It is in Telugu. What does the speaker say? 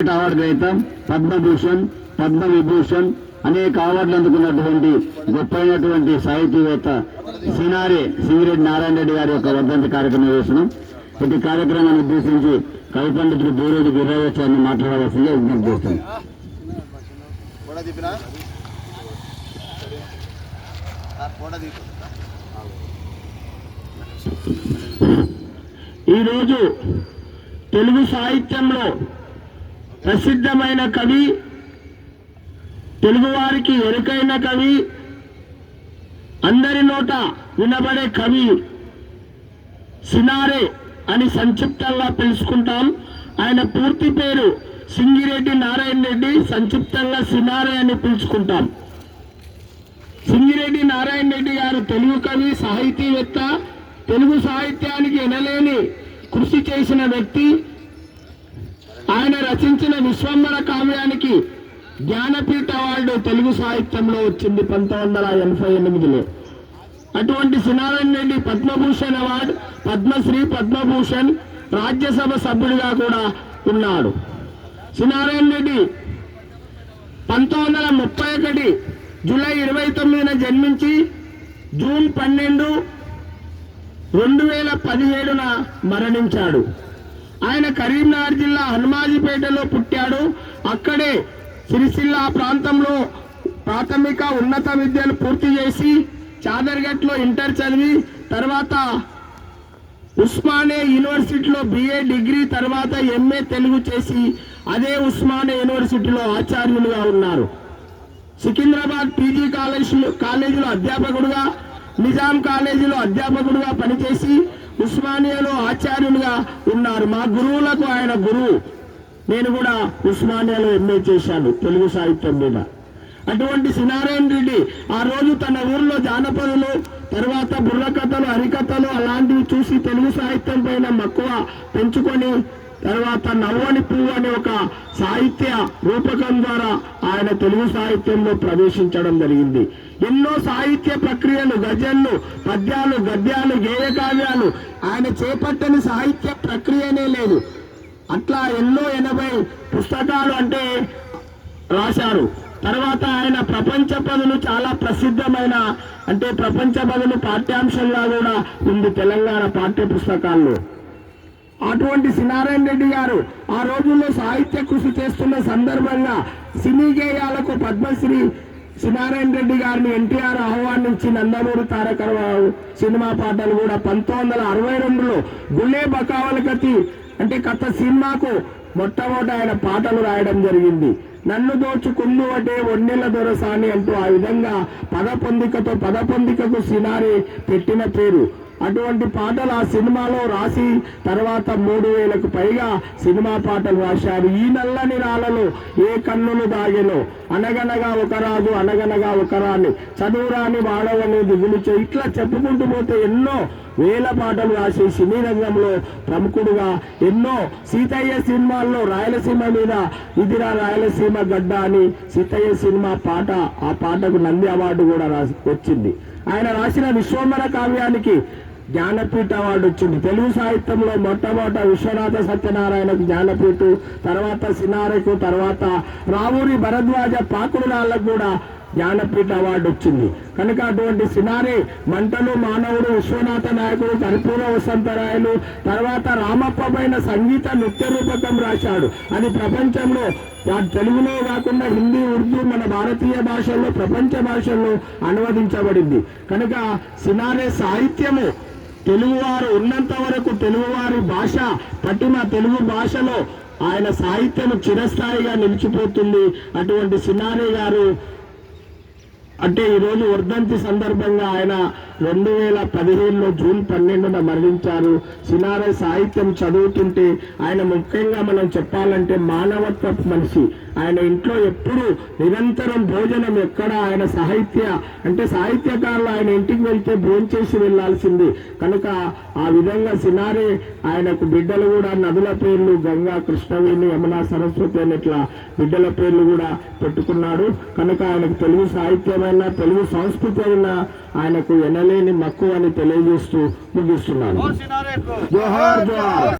అవార్డు గ్రహీతం పద్మభూషణ్ పద్మ విభూషణ్ అనేక అవార్డులు అందుకున్నటువంటి గొప్పైనటువంటి సాహితీవేత్త సినారే సింగిరెడ్డి నారాయణ రెడ్డి గారి యొక్క వర్ధంతి కార్యక్రమం చేస్తున్నాం. ప్రతి కార్యక్రమాన్ని ఉద్దేశించి కవి పండితులు బూరేడు గిరిరాజాన్ని మాట్లాడవలసిందిగా విజ్ఞప్తి చేస్తాను ఈరోజు తెలుగు సాహిత్యంలో ప్రసిద్ధమైన కవి తెలుగువారికి ఎరుకైన కవి అందరి నోట వినబడే కవి సినారే అని సంక్షిప్తంగా పిలుచుకుంటాం. ఆయన పూర్తి పేరు సింగిరెడ్డి నారాయణ రెడ్డి సంక్షిప్తంగా సినారే అని పిలుచుకుంటాం. సింగిరెడ్డి నారాయణ రెడ్డి గారు తెలుగు కవి సాహితీవేత్త తెలుగు సాహిత్యానికి ఎనలేని కృషి చేసిన వ్యక్తి ఆయన రచించిన విశ్వంబర కావ్యానికి జ్ఞానపీఠ అవార్డు తెలుగు సాహిత్యంలో వచ్చింది పంతొమ్మిది వందల ఎనభై ఎనిమిదిలో. అటువంటి సినారాయణ రెడ్డి పద్మభూషణ్ అవార్డు పద్మశ్రీ పద్మభూషణ్ రాజ్యసభ సభ్యుడిగా కూడా ఉన్నాడు. సినారాయణ రెడ్డి పంతొమ్మిది వందల ముప్పై ఒకటి జూలై ఇరవై తొమ్మిదిన జన్మించి జూన్ పన్నెండు రెండు వేల పదిహేడున మరణించాడు. ఆయన కరీంనగర్ జిల్లా హనుమాజీపేటలో పుట్టాడు. అక్కడే సిరిసిల్ల ప్రాంతంలో ప్రాథమిక ఉన్నత విద్యను పూర్తి చేసి చాదర్గట్లో ఇంటర్ చదివి తర్వాత ఉస్మానియా యూనివర్సిటీలో బిఏ డిగ్రీ తర్వాత ఎంఏ తెలుగు చేసి అదే ఉస్మానియా యూనివర్సిటీలో ఆచార్యులుగా ఉన్నారు. సికింద్రాబాద్ పీజీ కాలేజ్ కాలేజీలో అధ్యాపకుడుగా నిజాం కాలేజీలో అధ్యాపకుడుగా పనిచేసి ఉస్మానియాలో ఆచార్యులుగా ఉన్నారు. మా గురువులకు ఆయన గురువు. నేను కూడా ఉస్మానియాలో ఎంఏ చేశాను తెలుగు సాహిత్యం మీద. అటువంటి సినారాయణ రెడ్డి ఆ రోజు తన ఊర్లో జానపదులు తర్వాత బుర్రకథలు హరికథలు అలాంటివి చూసి తెలుగు సాహిత్యం పైన మక్కువ పెంచుకొని తర్వాత నవ్వని పువ్వు అనే ఒక సాహిత్య రూపకం ద్వారా ఆయన తెలుగు సాహిత్యంలో ప్రవేశించడం జరిగింది. ఎన్నో సాహిత్య ప్రక్రియలు గజళ్ళు పద్యాలు గద్యాలు గేయ కావ్యాలు ఆయన చేపట్టని సాహిత్య ప్రక్రియనే లేదు. అట్లా ఎన్నో ఎనభై పుస్తకాలు అంటే రాశారు. తర్వాత ఆయన ప్రపంచ పదులు చాలా ప్రసిద్ధమైన అంటే ప్రపంచ పదులు పాఠ్యాంశంగా కూడా ఉంది తెలంగాణ పాఠ్య పుస్తకాల్లో అటువంటి సినారాయణ రెడ్డి గారు ఆ రోజుల్లో సాహిత్య కృషి చేస్తున్న సందర్భంగా సినీ గేయాలకు పద్మశ్రీ సినారాయణ రెడ్డి గారిని ఎన్టీఆర్ ఆహ్వానించి నందమూరి తారక సినిమా పాటలు కూడా పంతొమ్మిది వందల అరవై రెండులో గుళ్ళే బకావల కతి అంటే కథ సినిమాకు మొట్టమొదట ఆయన పాటలు రాయడం జరిగింది. నన్ను దోచుకుందు అంటే ఒన్నెల దొరసాని అంటూ ఆ విధంగా పద పొందికతో పద పొందికకు సినారి పెట్టిన పేరు. అటువంటి పాటలు ఆ సినిమాలో రాసి తర్వాత మూడు వేలకు పైగా సినిమా పాటలు రాశారు. ఈ నల్లని రాళ్ళలో ఏ కన్నులు దాగెనో? అనగనగా ఒక రాజు అనగనగా ఒక రాని చదువురాని వాడవని దిగులుచో ఇట్లా చెప్పుకుంటూ పోతే ఎన్నో వేల పాటలు రాసి సినీ రంగంలో ప్రముఖుడుగా ఎన్నో సీతయ్య సినిమాల్లో రాయలసీమ మీద ఇదిరా రాయలసీమ గడ్డ అని సీతయ్య సినిమా పాట ఆ పాటకు నంది అవార్డు కూడా రాసి వచ్చింది. ఆయన రాసిన విశ్వమర కావ్యానికి జ్ఞానపీఠ అవార్డు వచ్చింది. తెలుగు సాహిత్యంలో మొట్టమొదట విశ్వనాథ సత్యనారాయణకు జ్ఞానపీఠ తర్వాత సినారకు తర్వాత రావూరి భరద్వాజ పాకుడురాళ్ళకు కూడా జ్ఞానపీఠ అవార్డు వచ్చింది. కనుక అటువంటి సినారి మంటలు మానవుడు విశ్వనాథ నాయకుడు కర్పూర వసంతరాయలు తర్వాత రామప్ప పైన సంగీత నృత్య రూపకం రాశాడు. అది ప్రపంచంలో తెలుగులో కాకుండా హిందీ ఉర్దూ మన భారతీయ భాషల్లో ప్రపంచ భాషల్లో అనువదించబడింది. కనుక సినారే సాహిత్యము తెలుగువారు ఉన్నంత వరకు తెలుగువారి భాష పట్టిన తెలుగు భాషలో ఆయన సాహిత్యం చిరస్థాయిగా నిలిచిపోతుంది. అటువంటి సినారీ గారు అంటే ఈరోజు వర్ధంతి సందర్భంగా ఆయన రెండు వేల పదిహేనులో జూన్ పన్నెండున మరణించారు. సినారే సాహిత్యం చదువుతుంటే ఆయన ముఖ్యంగా మనం చెప్పాలంటే మానవత్వ మనిషి. ఆయన ఇంట్లో ఎప్పుడు నిరంతరం భోజనం ఎక్కడ ఆయన సాహిత్య అంటే సాహిత్యకారులు ఆయన ఇంటికి వెళ్తే భోంచేసి వెళ్ళాల్సింది కనుక ఆ విధంగా సినారే ఆయనకు బిడ్డలు కూడా నదుల పేర్లు గంగా కృష్ణవేణి యమున సరస్వతి అని ఇట్లా బిడ్డల పేర్లు కూడా పెట్టుకున్నాడు. కనుక ఆయనకు తెలుగు సాహిత్యమైనా తెలుగు సంస్కృతి అయినా ఆయనకు ఎనలేని మక్కువ అని తెలియజేస్తూ ముగిస్తున్నాను. జోహార్.